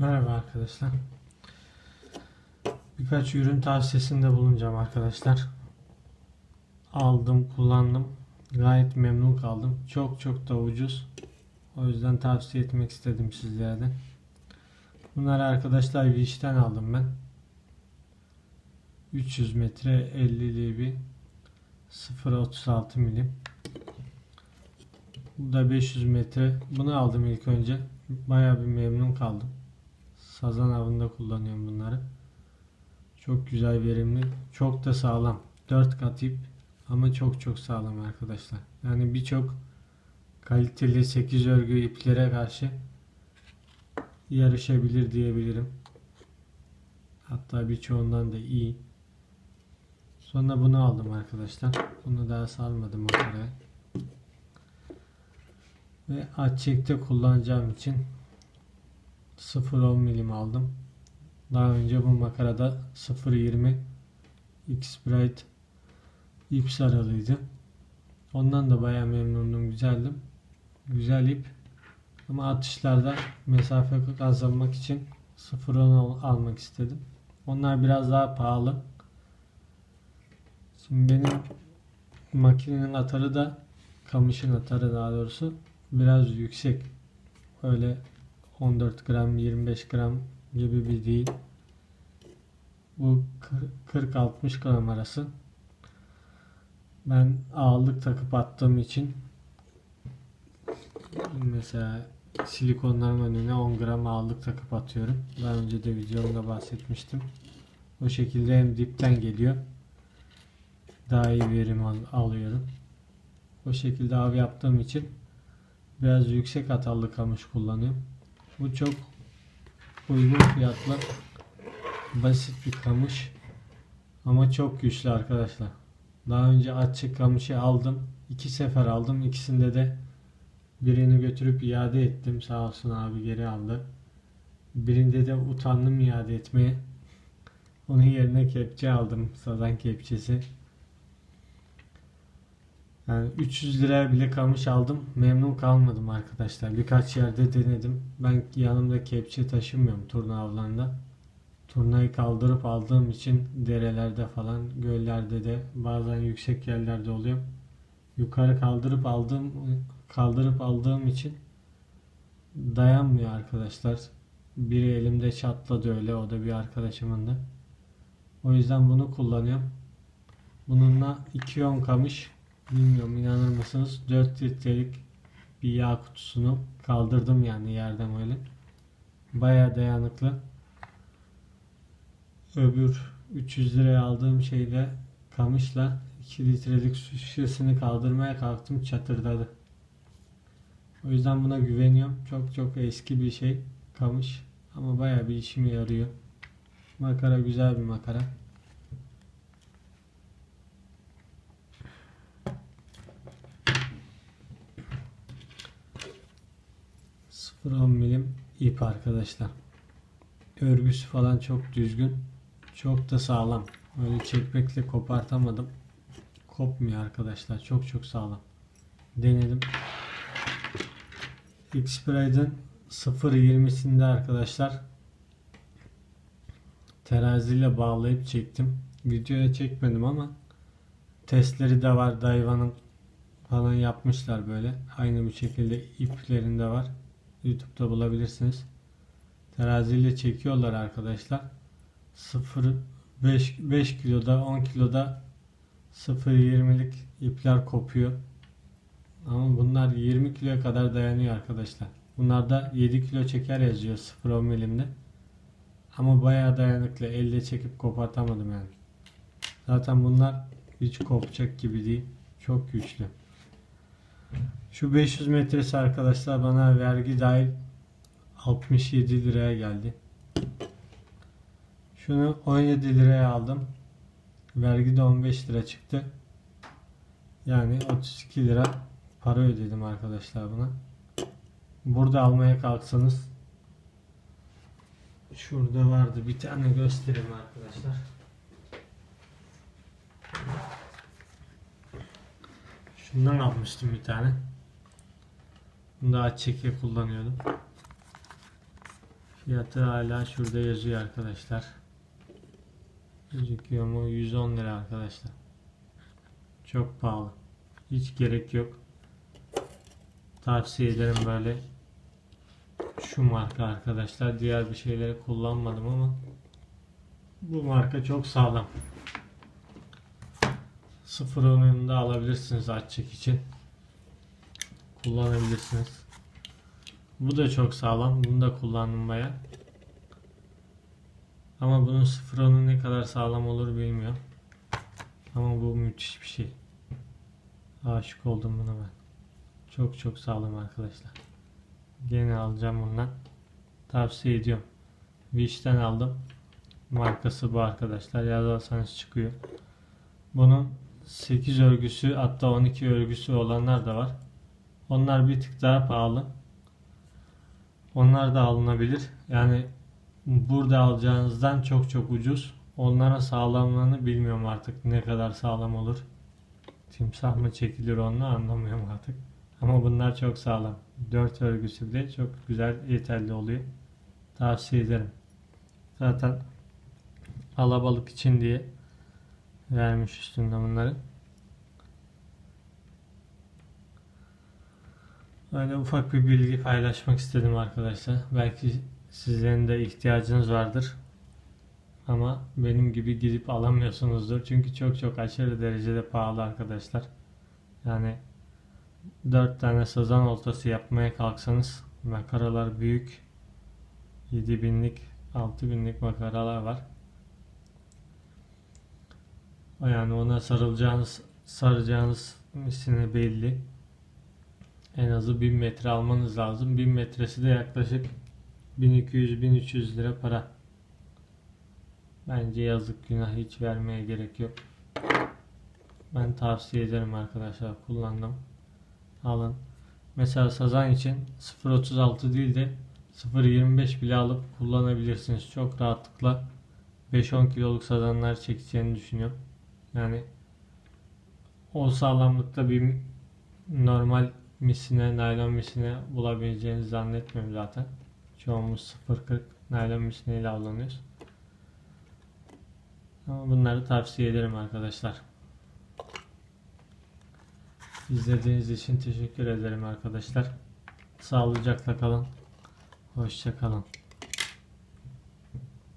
Merhaba arkadaşlar. Birkaç ürün tavsiyesinde bulunacağım arkadaşlar. Aldım, kullandım. Gayet memnun kaldım. Çok çok da ucuz. O yüzden tavsiye etmek istedim sizlere de. Bunları arkadaşlar Wish'ten aldım ben. 300 metre 50'li bir 0.36 milim. Bu da 500 metre. Bunu aldım ilk önce. Bayağı bir memnun kaldım. Sazan avında kullanıyorum bunları. Çok güzel verimli. Çok da sağlam. 4 kat ip ama çok çok sağlam arkadaşlar. Yani birçok kaliteli 8 örgü iplere karşı yarışabilir diyebilirim. Hatta birçoğundan da iyi. Sonra bunu aldım arkadaşlar. Bunu daha salmadım makaraya. Ve aç çekte kullanacağım için 0.10 milim aldım. Daha önce bu makarada 0.20 X-Bright ip sarılıydı. Ondan da bayağı memnundum. Güzeldim. Güzel ip. Ama atışlarda mesafe kazanmak için 0.10 al- almak istedim. Onlar biraz daha pahalı. Şimdi benim makinenin atarı da kamışın atarı daha doğrusu biraz yüksek. Öyle 14 gram 25 gram gibi bir değil. Bu 40-60 gram arası. Ben ağırlık takıp attığım için mesela silikonların önüne 10 gram ağırlık takıp atıyorum. Daha önce de videomda bahsetmiştim. O şekilde hem dipten geliyor. Daha iyi verim al- alıyorum. O şekilde av yaptığım için biraz yüksek atallı kamış kullanıyorum. Bu çok uygun fiyatlı basit bir kamış ama çok güçlü arkadaşlar. Daha önce açık kamışı aldım. iki sefer aldım. İkisinde de birini götürüp iade ettim. Sağ olsun abi geri aldı. Birinde de utandım iade etmeye. Onun yerine kepçe aldım. Sazan kepçesi. Yani 300 liraya bile kamış aldım. Memnun kalmadım arkadaşlar. Birkaç yerde denedim. Ben yanımda kepçe taşımıyorum turna avlarında. Turnayı kaldırıp aldığım için derelerde falan, göllerde de bazen yüksek yerlerde oluyor. Yukarı kaldırıp aldığım kaldırıp aldığım için dayanmıyor arkadaşlar. Biri elimde çatladı öyle. O da bir arkadaşımın da. O yüzden bunu kullanıyorum. Bununla 2 kamış Bilmiyorum inanır mısınız 4 litrelik bir yağ kutusunu kaldırdım yani yerden öyle. Baya dayanıklı. Öbür 300 liraya aldığım şeyle kamışla 2 litrelik su şişesini kaldırmaya kalktım çatırdadı. O yüzden buna güveniyorum. Çok çok eski bir şey kamış ama baya bir işime yarıyor. Makara güzel bir makara. 0.10 milim ip arkadaşlar. Örgüsü falan çok düzgün. Çok da sağlam. Öyle çekmekle kopartamadım. Kopmuyor arkadaşlar. Çok çok sağlam. Denedim. X-Pride'ın 0.20'sinde arkadaşlar teraziyle bağlayıp çektim. Videoya çekmedim ama testleri de var. Daiwa'nın falan yapmışlar böyle. Aynı bu şekilde iplerinde var. YouTube'da bulabilirsiniz. Teraziyle çekiyorlar arkadaşlar. 0 5 5 kiloda 10 kiloda 0.20'lik ipler kopuyor. Ama bunlar 20 kiloya kadar dayanıyor arkadaşlar. Bunlarda 7 kilo çeker yazıyor 0.10 milimde. Ama bayağı dayanıklı. Elle çekip kopartamadım yani. Zaten bunlar hiç kopacak gibi değil. Çok güçlü. Şu 500 metresi arkadaşlar bana vergi dahil 67 liraya geldi. Şunu 17 liraya aldım. Vergi de 15 lira çıktı. Yani 32 lira para ödedim arkadaşlar buna. Burada almaya kalksanız şurada vardı bir tane göstereyim arkadaşlar. Şundan almıştım bir tane. Bunu da aç çekiye kullanıyordum. Fiyatı hala şurada yazıyor arkadaşlar. Gözüküyor mu? 110 lira arkadaşlar. Çok pahalı. Hiç gerek yok. Tavsiye ederim böyle şu marka arkadaşlar. Diğer bir şeyleri kullanmadım ama bu marka çok sağlam. Sıfır onunda alabilirsiniz açacak için. Kullanabilirsiniz. Bu da çok sağlam. Bunu da kullandım baya. Ama bunun sıfır onu ne kadar sağlam olur bilmiyorum. Ama bu müthiş bir şey. Aşık oldum buna ben. Çok çok sağlam arkadaşlar. Gene alacağım bundan. Tavsiye ediyorum. Wish'ten aldım. Markası bu arkadaşlar. Yazarsanız çıkıyor. Bunun 8 örgüsü hatta 12 örgüsü olanlar da var. Onlar bir tık daha pahalı. Onlar da alınabilir. Yani burada alacağınızdan çok çok ucuz. Onların sağlamlığını bilmiyorum artık. Ne kadar sağlam olur. Timsah mı çekilir onunla anlamıyorum artık. Ama bunlar çok sağlam. 4 örgüsü bile çok güzel yeterli oluyor. Tavsiye ederim. Zaten alabalık için diye vermiş üstünde bunları. Öyle ufak bir bilgi paylaşmak istedim arkadaşlar. Belki sizlerin de ihtiyacınız vardır. Ama benim gibi gidip alamıyorsunuzdur. Çünkü çok çok aşırı derecede pahalı arkadaşlar. Yani 4 tane sazan oltası yapmaya kalksanız makaralar büyük. 7000'lik 6000'lik makaralar var. Yani ona sarılacağınız saracağınız misine belli. En azı 1000 metre almanız lazım. 1000 metresi de yaklaşık 1200-1300 lira para. Bence yazık günah hiç vermeye gerek yok. Ben tavsiye ederim arkadaşlar. Kullandım. Alın. Mesela sazan için 0.36 değil de 0.25 bile alıp kullanabilirsiniz. Çok rahatlıkla 5-10 kiloluk sazanlar çekeceğini düşünüyorum. Yani o sağlamlıkta bir normal misine, naylon misine bulabileceğinizi zannetmiyorum zaten. Çoğumuz 0.40 naylon misineyle avlanıyoruz. Ama bunları tavsiye ederim arkadaşlar. İzlediğiniz için teşekkür ederim arkadaşlar. Sağlıcakla kalın. Hoşça kalın.